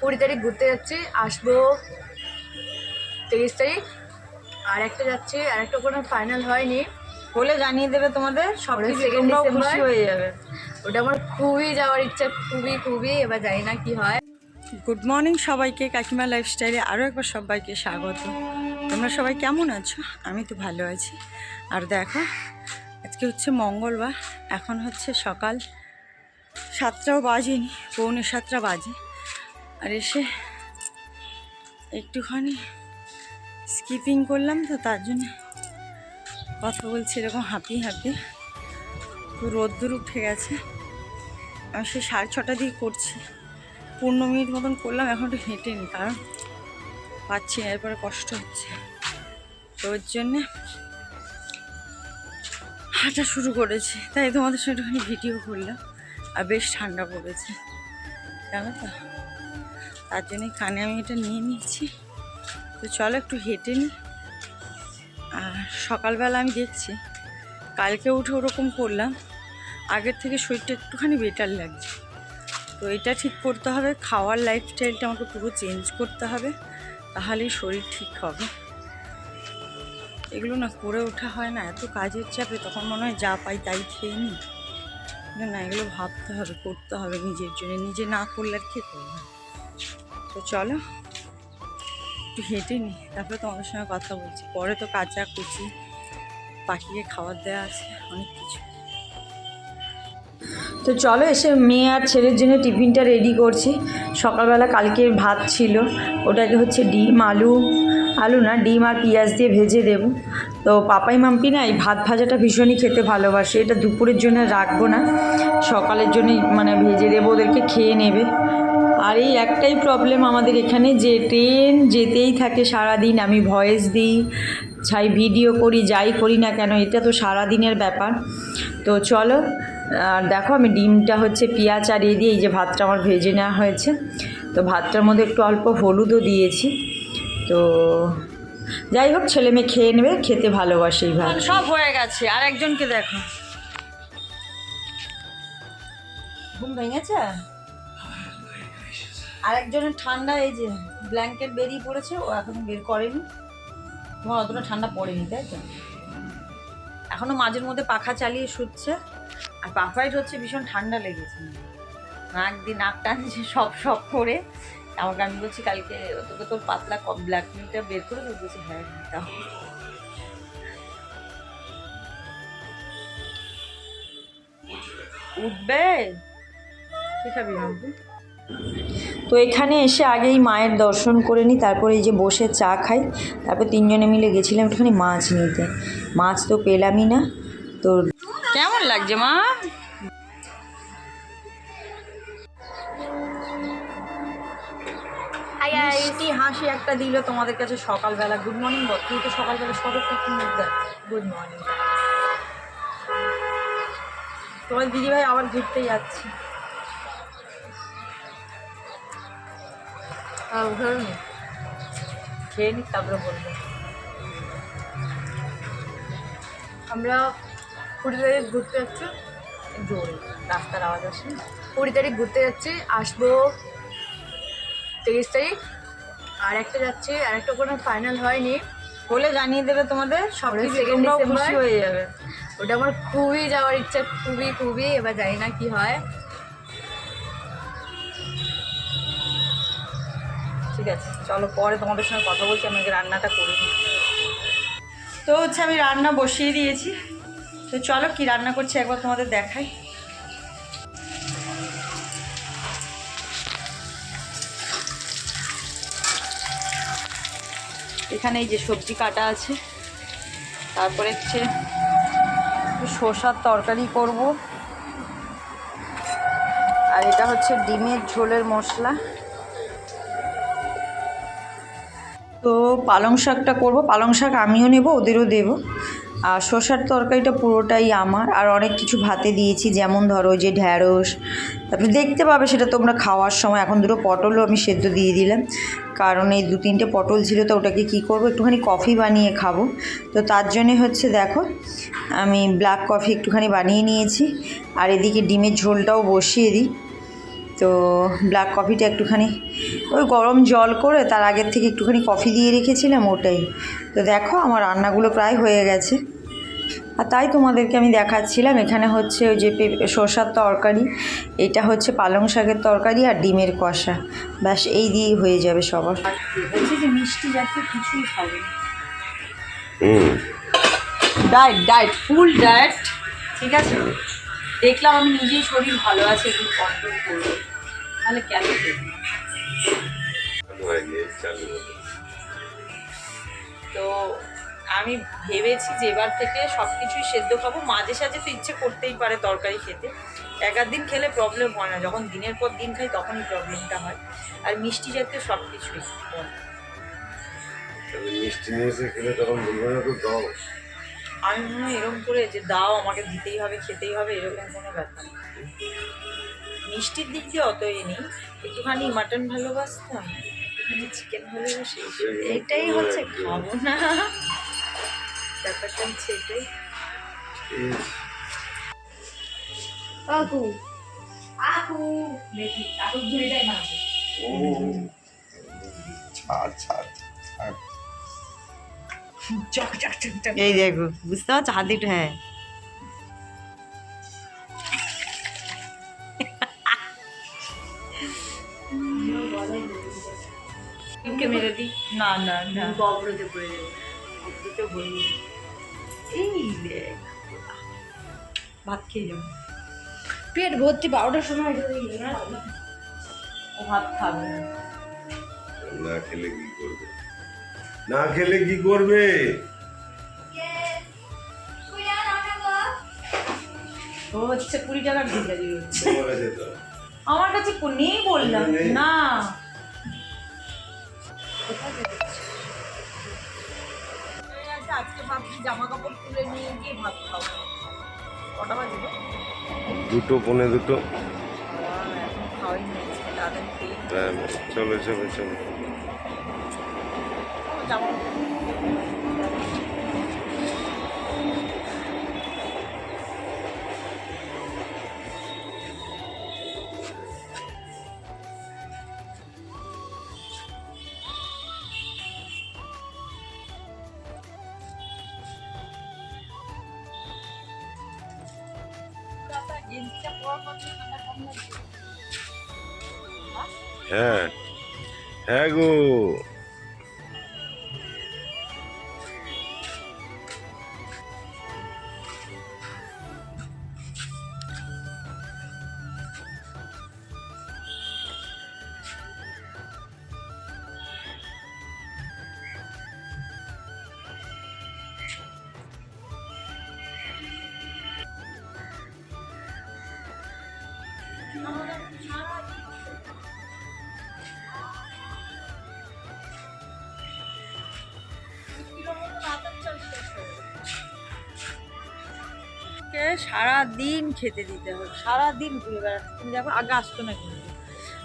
কুড়ি তারিখ ঘুরতে যাচ্ছি আসব তেইশ তারিখ। আর একটা যাচ্ছি আর একটা কোনো ফাইনাল হয়নি। বলে জানিয়ে দেবে তোমাদের সব সেকেন্ড। খুশি হয়ে যাবে। ওটা আমার খুবই যাওয়ার ইচ্ছা খুবই খুবই। এবার জানি না কি হয়। গুড মর্নিং সবাইকে কাকিমা লাইফস্টাইলে আরও একবার সবাইকে স্বাগত। তোমরা সবাই কেমন আছো? আমি তো ভালো আছি। আর দেখো আজকে হচ্ছে মঙ্গলবার এখন হচ্ছে সকাল সাতটাও বাজেনি পৌনে সাতটা বাজে। আর এসে একটুখানি স্কিপিং করলাম তো তার জন্য কথা বলছি এরকম হাঁপিয়ে হাঁপিয়ে রোদ্দুর উঠে গেছে। আমি সে সাড়ে ছটা দিয়ে করছি। পনেরো মিনিট মতন করলাম, এখন একটু হেঁটে নি কারণ পাচ্ছি না, এরপরে কষ্ট হচ্ছে। তো ওর জন্যে হাঁটা শুরু করেছি। তাই তোমাদের সঙ্গে একটুখানি ভিডিও করলাম। আর বেশ ঠান্ডা পড়েছে। জানো তো তার জন্যে কানে আমি এটা নিয়ে নিচ্ছি তো চলো একটু হেঁটে নিই আর সকালবেলা আমি দেখছি, কালকে উঠে ওরকম করলাম, আগের থেকে শরীরটা একটুখানি বেটার লাগছে। তো এটা ঠিক করতে হবে, খাওয়ার লাইফস্টাইলটা আমাকে পুরো চেঞ্জ করতে হবে, তাহলেই শরীর ঠিক হবে। এগুলো না করে ওঠা হয় না, এত কাজের চাপে তখন মনে হয় যা পাই তাই খেয়ে নিই। না এগুলো ভাবতে হবে, করতে হবে নিজের জন্য, নিজে না করলে আর কে করবে তো চলো। একটু হেঁটে নিই তারপরে তোমাদের সঙ্গে কথা বলছি। পরে তো কাঁচা কুচি পাখিকে খাবার দেওয়া আছে, অনেক কিছু। তো চলো এসে মেয়ে আর ছেলের জন্য টিফিনটা রেডি করছি। সকালবেলা কালকের ভাত ছিল। ওটাকে হচ্ছে ডিম, আলু আলু না, ডিম আর পেঁয়াজ দিয়ে ভেজে দেব। তো পাপাই মাম্পি না এই ভাত ভাজাটা ভীষণই খেতে ভালোবাসে। এটা দুপুরের জন্য রাখব না। সকালের জন্যই মানে ভেজে দেবো, ওদেরকে খেয়ে নেবে। আর এই একটাই প্রবলেম আমাদের এখানে, যে ট্রেন যেতেই থাকে সারাদিন, আমি ভয়েস দিই ছাই ভিডিও করি, যাই করি না কেন, এটা তো সারাদিনের ব্যাপার। তো চলো, আর দেখো আমি ডিমটা হচ্ছে পেঁয়াজ আর এ দিয়ে এই যে ভাতটা আমার ভেজে নেওয়া হয়েছে। তো ভাতটার মধ্যে একটু অল্প হলুদও দিয়েছি। তো যাই হোক, ছেলে মেয়ে খেয়ে নেবে, খেতে ভালোবাসে এই ভাত। সব হয়ে গেছে, আর একজনকে দেখো। ঘুম ভেঙেছে? আরেকজনের ঠান্ডা, এই যে ব্ল্যাঙ্কেট বেরিয়ে পড়েছে, ও এখনও বের করেনি। তোমার অতটা ঠান্ডা পড়েনি, তাই তো? এখনও মাঝের মধ্যে পাখা চালিয়ে শুচ্ছে। আর পাপাইট হচ্ছে, ভীষণ ঠান্ডা লেগেছে। নাক দিয়ে নাক টানছে, সব সব করে। আমাকে আমি বলছি, কালকে তোকে তোর পাতলা ব্ল্যাক মিটা বের করে তো বলছি হ্যাঁ দাও। উঠবে? কি খাবি মাম্পি তো এখানে এসে আগেই মায়ের দর্শন করে নিই তারপরে এই যে বসে চা খাই তারপর তিনজনে মিলে গেছিলাম একটুখানি মাছ নিতে। মাছ তো পেলামই না তো কেমন লাগছে মা? মিষ্টি হাসি একটা দিল তোমাদের কাছে সকালবেলা। গুড মর্নিং বল। তুই তো সকালবেলা সবে গুড মর্নিং তোমার দিদিভাই আবার ঘুরতে যাচ্ছে। খেয়ে নি তারপরে বলব। আমরা কুড়ি তারিখ ঘুরতে যাচ্ছি জোরে রাস্তার আওয়াজ আসে। কুড়ি তারিখ ঘুরতে যাচ্ছি আসব তেইশ তারিখ। আর একটা যাচ্ছি আর একটা কোনো ফাইনাল হয়নি। বলে জানিয়ে দেবে তোমাদের সব। খুশি হয়ে যাবে। ওটা আমার খুবই যাওয়ার ইচ্ছা খুবই খুবই এবার জানি না কি হয়। ঠিক আছে, চলো পরে তোমাদের সঙ্গে কথা বলছি, আমি আগে রান্নাটা করি তো হচ্ছে আমি রান্না বসিয়ে দিয়েছি। তো চলো কি রান্না করছি একবার তোমাদের দেখাই। এখানে এই যে সবজি কাটা আছে, তারপরে হচ্ছে শসার তরকারি করব। আর এটা হচ্ছে ডিমের ঝোলের মশলা। তো পালং শাকটা করব। পালং শাক আমিও নেব, ওদেরও দেব। আর শসার তরকারিটা পুরোটাই আমার। আর অনেক কিছু ভাতে দিয়েছি, যেমন ধরো যে ঢ্যাঁড়স। তারপরে দেখতে পাবে সেটা তোমরা খাওয়ার সময়। এখন দুটো পটলও আমি সেদ্ধ দিয়ে দিলাম। কারণ এই দু তিনটে পটল ছিল, তো ওটাকে কী করব? একটুখানি কফি বানিয়ে খাব। তো তার জন্যে হচ্ছে দেখো, আমি ব্ল্যাক কফি একটুখানি বানিয়ে নিয়েছি। আর এদিকে ডিমের ঝোলটাও বসিয়ে দিই। তো ব্ল্যাক কফিটা একটুখানি ওই গরম জল করে তার আগের থেকে একটুখানি কফি দিয়ে রেখেছিলাম ওটাই। তো দেখো আমার রান্নাগুলো প্রায় হয়ে গেছে। আর তাই তোমাদেরকে আমি দেখাচ্ছিলাম এখানে হচ্ছে ওই যে শসার তরকারি এটা হচ্ছে পালং শাকের তরকারি আর ডিমের কষা। ব্যাস এই দিয়েই হয়ে যাবে সবার। বলছি যে মিষ্টি জাতীয় কিছুই খাবে ডায়েট ডায়েট ফুল ডায়েট ঠিক আছে? দেখলাম আমি নিজেই শরীর ভালো আছে কন্ট্রোল করব তাহলে কেন। তো আমি ভেবেছি যে এবার থেকে সব কিছুই সেদ্ধ খাব। মাঝে সাঝে তো ইচ্ছে করতেই পারে তরকারি খেতে। এক দিন খেলে প্রবলেম হয় না। যখন দিনের পর দিন খাই তখনই প্রবলেমটা হয়। আর মিষ্টি জাতীয় সব কিছুই তাহলে মিষ্টি নিয়ে এসে খেলে তখন বলবে না তো? দাও। আমি মনে হয় এরকম করে যে দাও আমাকে দিতেই হবে খেতেই হবে এরকম কোনো ব্যাপার। মিষ্টির দিক দিয়ে অত এ নেই। একটুখানি মাটন ভালোবাসতাম একটুখানি চিকেন ভালোবাসি এটাই হচ্ছে খাব না। ব্যাপারটা হচ্ছে এটাই। কাকু আকু দেখি কাকুর ঝুড়িটাই মারবে ও চক চক চক এই দেখো বুঝতে পারছ? হাত একটু হ্যাঁ। মেরে দিই না না না পড়ে যাবে এই ভাত খেয়ে যাব পেট ভর্তি বারোটার সময় ঢুকে গেল না? ও ভাত খাবে। না খেলে কি করবে? না খেলে কি করবে? ও হচ্ছে কুড়ি টাকার হচ্ছে। আমার কাছে কো- নেই? বললাম না। আজকে ভাবছি জামা কাপড় তুলে নিয়ে গিয়ে ভাত খাব। কটা বাজে দুটো পনে দুটো। হ্যাঁ, চলো চলো চলো। হ্যাঁ। হ্যাঁ গো। কে সারাদিন খেতে দিতে হবে সারাদিন ঘুরে বেড়াতে। তুমি দেখো আগে আসতো না কিন্তু।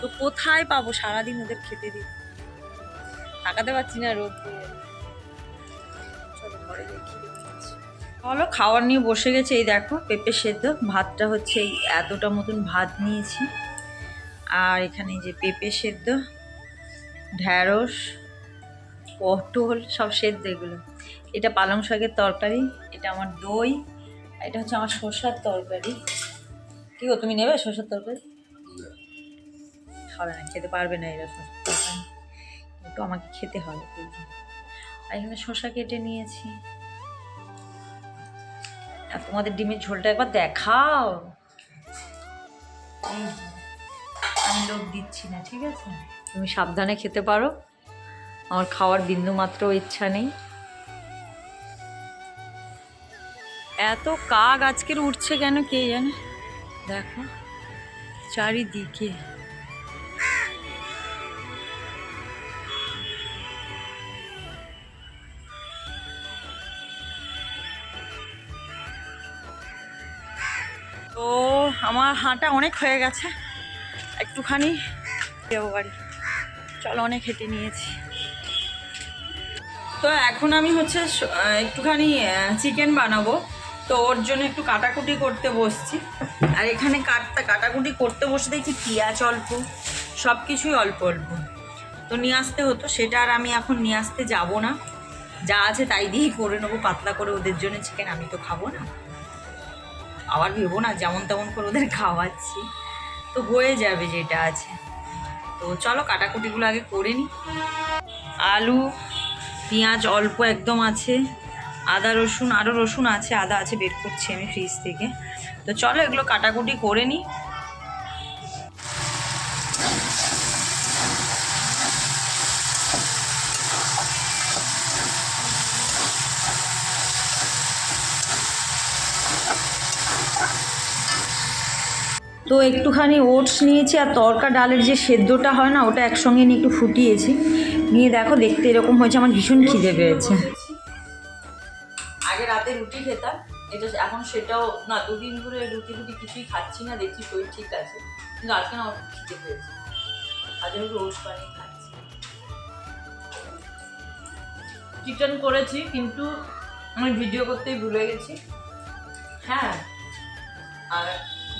তো কোথায় পাবো সারাদিন ওদের খেতে দিতে তাকাতে পারছি না রোদ দিয়ে। চলো খাওয়ার নিয়ে বসে গেছে। এই দেখো, পেঁপে সেদ্ধ। ভাতটা হচ্ছে এই এতটা মতন ভাত নিয়েছি। আর এখানে যে পেঁপে সেদ্ধ, ঢ্যাঁড়স, পটল, সব সেদ্ধ এগুলো। এটা পালং শাকের তরকারি, এটা আমার দই। এটা হচ্ছে আমার শসার তরকারি। কি গো তুমি নেবে শসার তরকারি? খাবে না খেতে পারবে না এরা শসার তরকারি একটু আমাকে খেতে হবে আর এখানে শসা কেটে নিয়েছি। আর তোমাদের ডিমের ঝোলটা একবার দেখাও। আমি লোক দিচ্ছি না ঠিক আছে? তুমি সাবধানে খেতে পারো। আমার খাওয়ার বিন্দু মাত্র ইচ্ছা নেই। এত কাক আজকের উঠছে কেন কে জানে? দেখো, চারিদিকে। তো আমার হাঁটা অনেক হয়ে গেছে। একটুখানি বাড়ি। চলো, অনেক হেঁটে নিয়েছি। তো এখন আমি হচ্ছে একটুখানি চিকেন বানাবো। তো ওর জন্য একটু কাটাকুটি করতে বসছি। আর এখানে কাটতে, কাটাকুটি করতে বসে দেখছি পেঁয়াজ অল্প সব কিছুই অল্প অল্প। তো নিয়ে আসতে হতো, সেটা আর আমি এখন নিয়ে আসতে যাব না। যা আছে তাই দিয়েই করে নেব, পাতলা করে ওদের জন্য চিকেন আমি তো খাব না। আবার ভেবো না, যেমন তেমন করে ওদের খাওয়াচ্ছি। তো হয়ে যাবে যেটা আছে। তো চলো কাটাকুটিগুলো আগে করে নিই আলু, পেঁয়াজ অল্প একদম আছে। আদা রসুন আরও রসুন আছে, আদা আছে, বের করছি আমি ফ্রিজ থেকে। তো চলো এগুলো কাটাকুটি করে নিই তো একটুখানি ওটস নিয়েছি, আর তরকা ডালের যে সেদ্ধটা হয় না, ওটা একসঙ্গে নিয়ে একটু ফুটিয়েছি। নিয়ে দেখো দেখতে এরকম হয়েছে, আমার ভীষণ খিদে পেয়েছে। আগে রাতে রুটি খেতাম, এটা এখন সেটাও না, দুদিন ধরে রুটি ফুটি কিছুই খাচ্ছি না, দেখছি শরীর ঠিক আছে, কিন্তু আজকে না খুব খিদে পেয়েছে। আজকে একটু ওটস বানিয়ে খাচ্ছি। চিকেন করেছি, কিন্তু আমি ভিডিও করতেই ভুলে গেছি। হ্যাঁ আর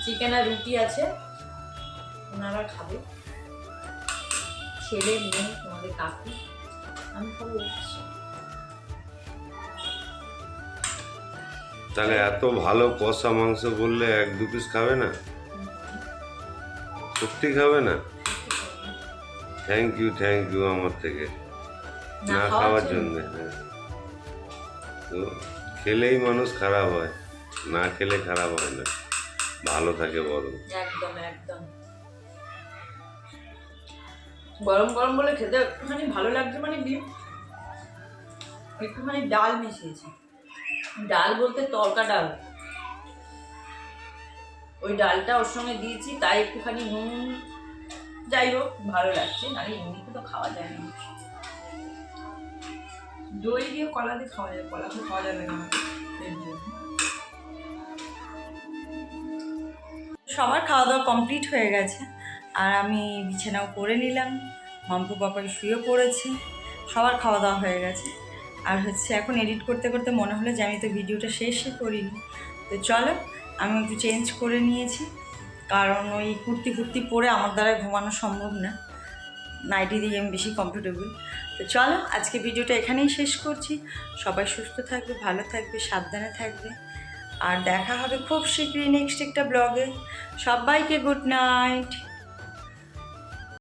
চিকেন আর রুটি আছে, ওনারা খাবে। ছেলে, মেয়ে, তোমাদের কাকু, আমি খাব। তাহলে এত ভালো কষা মাংস বললে এক দু পিস খাবে না? সত্যি খাবে না? থ্যাংক ইউ থ্যাংক ইউ আমার থেকে। না খাওয়ার। জন্য। হ্যাঁ। তো খেলেই মানুষ খারাপ হয় না খেলে খারাপ হয় না। ভালো থাকে বরং। একদম একদম। গরম গরম বলে খেতে একটুখানি ভালো লাগছে মানে ডিম একটুখানি ডাল মিশিয়েছি। ডাল বলতে তরকা ডাল। ওই ডালটা ওর সঙ্গে দিয়েছি তাই একটুখানি নুন। যাই হোক ভালো লাগছে নাহলে এমনিতে তো খাওয়া যায় না। দই দিয়ে কলা দিয়ে খাওয়া যায় কলা তো খাওয়া যাবে না সবার খাওয়া দাওয়া কমপ্লিট হয়ে গেছে আর আমি বিছানাও করে নিলাম মাম্পু পাপাই শুয়ে পড়েছে সবার খাওয়া দাওয়া হয়ে গেছে। আর হচ্ছে এখন এডিট করতে করতে মনে হলো যে আমি তো ভিডিওটা শেষই করিনি। তো চলো, আমি একটু চেঞ্জ করে নিয়েছি। কারণ ওই কুর্তি কুর্তি পরে আমার দ্বারা ঘুমানো সম্ভব না। নাইটি দিয়ে আমি বেশি কমফোর্টেবল তো চলো, আজকে ভিডিওটা এখানেই শেষ করছি। সবাই সুস্থ থাকবে, ভালো থাকবে, সাবধানে থাকবে। আর দেখা হবে খুব শীঘ্রই নেক্সট একটা ব্লগে সবাইকে গুড নাইট